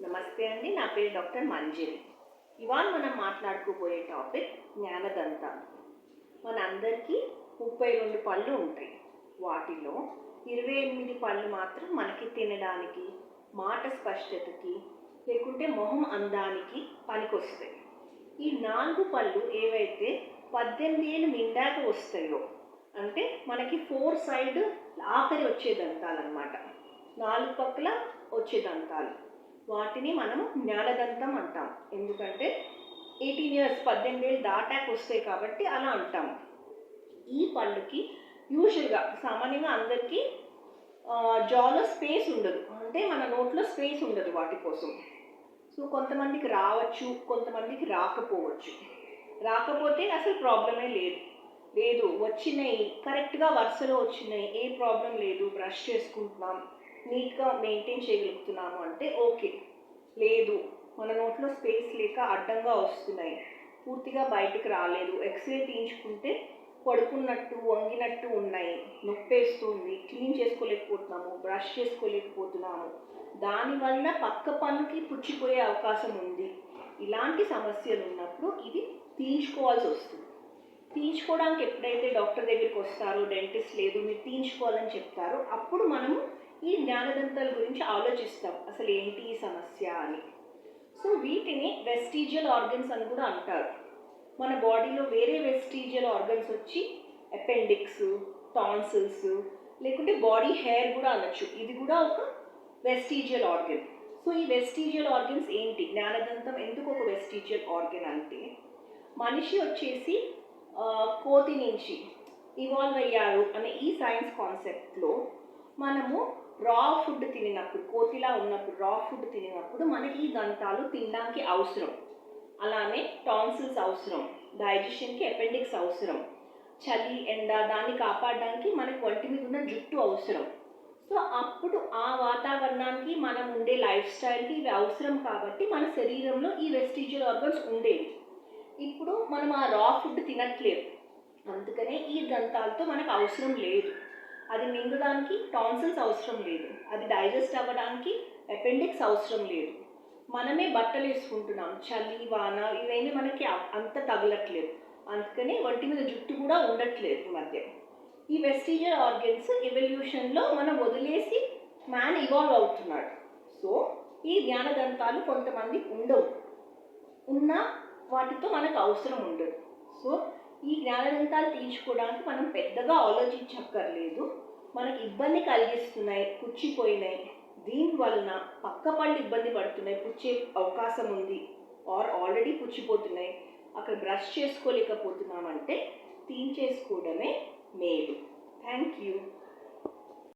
నమస్తే అండి నా పేరు డాక్టర్ మంజరి. ఇవాళ మనం మాట్లాడుకోబోయే టాపిక్ జ్ఞానదంతాలు మన అందరికీ ముప్పై రెండు పళ్ళు ఉంటాయి. వాటిలో ఇరవై ఎనిమిది పళ్ళు మాత్రం మనకి తినడానికి మాట స్పష్టతకి లేకుంటే మొహం అందానికి పనికొస్తాయి. ఈ నాలుగు పళ్ళు ఏవైతే పద్దెనిమిది ఏళ్ళు నిండాక వస్తాయో అంటే మనకి ఫోర్ సైడ్ ఆఖరి వచ్చే దంతాలు అనమాట నాలుగు పక్కల వచ్చే దంతాలు. వాటిని మనం జ్ఞానదంతం అంటాం. ఎందుకంటే ఎయిటీన్ ఇయర్స్ పద్దెనిమిది ఏళ్ళు దాటాక వస్తాయి కాబట్టి అలా అంటాం. ఈ పళ్ళుకి యూజువల్గా సామాన్యంగా అందరికీ జాలో స్పేస్ ఉండదు. అంటే మన నోట్లో స్పేస్ ఉండదు వాటి కోసం. సో కొంతమందికి రావచ్చు కొంతమందికి రాకపోవచ్చు. రాకపోతే అసలు ప్రాబ్లమే లేదు. లేదు వచ్చినాయి కరెక్ట్గా వరుసలో వచ్చినాయి ఏ ప్రాబ్లం లేదు బ్రష్ చేసుకుంటున్నాం. నీట్గా మెయింటైన్ చేయగలుగుతున్నాము అంటే ఓకే. లేదు మన నోట్లో స్పేస్ లేక అడ్డంగా వస్తున్నాయి. పూర్తిగా బయటికి రాలేదు. ఎక్స్రే తీయించుకుంటే పడుకున్నట్టు వంగినట్టు ఉన్నాయి. నొప్పేస్తుంది. క్లీన్ చేసుకోలేకపోతున్నాము. బ్రష్ చేసుకోలేకపోతున్నాము. దానివల్ల పక్క పన్నుకి పుచ్చిపోయే అవకాశం ఉంది. ఇలాంటి సమస్యలు ఉన్నప్పుడు ఇది తీయించుకోవాల్సి వస్తుంది. తీయించుకోవడానికి ఎప్పుడైతే డాక్టర్ దగ్గరికి వస్తారో డెంటిస్ట్ లేదు మీరు తీయించుకోవాలని చెప్తారో అప్పుడు మనము ఈ జ్ఞానదంతాల గురించి ఆలోచిస్తాం. అసలు ఏంటి ఈ సమస్య అని. సో వీటిని వెస్టీజియల్ ఆర్గన్స్ అని కూడా అంటారు. మన బాడీలో వేరే వెస్టీజియల్ ఆర్గన్స్ వచ్చి అపెండిక్స్ టాన్సిల్స్ లేకుంటే బాడీ హెయిర్ కూడా అనొచ్చు. ఇది కూడా ఒక వెస్టీజియల్ ఆర్గన్ సో ఈ వెస్టీజియల్ ఆర్గన్స్ ఏంటి? జ్ఞానదంతం ఎందుకు ఒక వెస్టీజియల్ ఆర్గన్ అంటే మనిషి వచ్చేసి కోతి నుంచి ఇవాల్వ్ అయ్యారు అనే ఈ సైన్స్ కాన్సెప్ట్లో మనము రా ఫుడ్ తినినప్పుడు కోతిలా ఉన్నప్పుడు రా ఫుడ్ తినినప్పుడు మనకి ఈ దంతాలు తినడానికి అవసరం. అలానే టాన్సిల్స్ అవసరం డైజెషన్కి అపెండిక్స్ అవసరం. చలి ఎండ దాన్ని కాపాడడానికి మనకు ఒంటి మీద ఉన్న జుట్టు అవసరం. సో అప్పుడు ఆ వాతావరణానికి మనం ఉండే లైఫ్ స్టైల్కి ఇవి అవసరం కాబట్టి మన శరీరంలో ఈ వెస్టిజియల్ ఆర్గన్స్ ఉండేవి. ఇప్పుడు మనం ఆ రా ఫుడ్ తినట్లేదు. అందుకనే ఈ దంతాలతో మనకు అవసరం లేదు. అది మింగడానికి టాన్సిల్స్ అవసరం లేదు. అది డైజెస్ట్ అవ్వడానికి అపెండిక్స్ అవసరం లేదు. మనమే బట్టలు వేసుకుంటున్నాం. చలి వాన ఇవన్నీ మనకి అంత తగలట్లేదు. అందుకనే ఒంటి మీద జుట్టు కూడా ఉండట్లేదు ఈ మధ్య. ఈ వెస్టీజర్ ఆర్గన్స్ ఎవల్యూషన్లో మనం వదిలేసి మ్యాన్ ఇవాల్వ్ అవుతున్నాడు. సో ఈ జ్ఞానదంతాలు కొంతమంది ఉండవు. ఉన్న వాటితో మనకు అవసరం ఉండదు. సో ఈ జ్ఞానదంతాలు తీర్చుకోవడానికి మనం పెద్దగా ఆలోచించక్కర్లేదు. మనకి ఇబ్బంది కలిగిస్తున్నాయి పుచ్చిపోయినాయి. దీని వలన పక్క పళ్ళు ఇబ్బంది పడుతున్నాయి పుచ్చే అవకాశం ఉంది. ఆర్ ఆల్రెడీ పుచ్చిపోతున్నాయి. అక్కడ బ్రష్ చేసుకోలేకపోతున్నామంటే తీయించేసుకోవడమే మేలు. Thank you.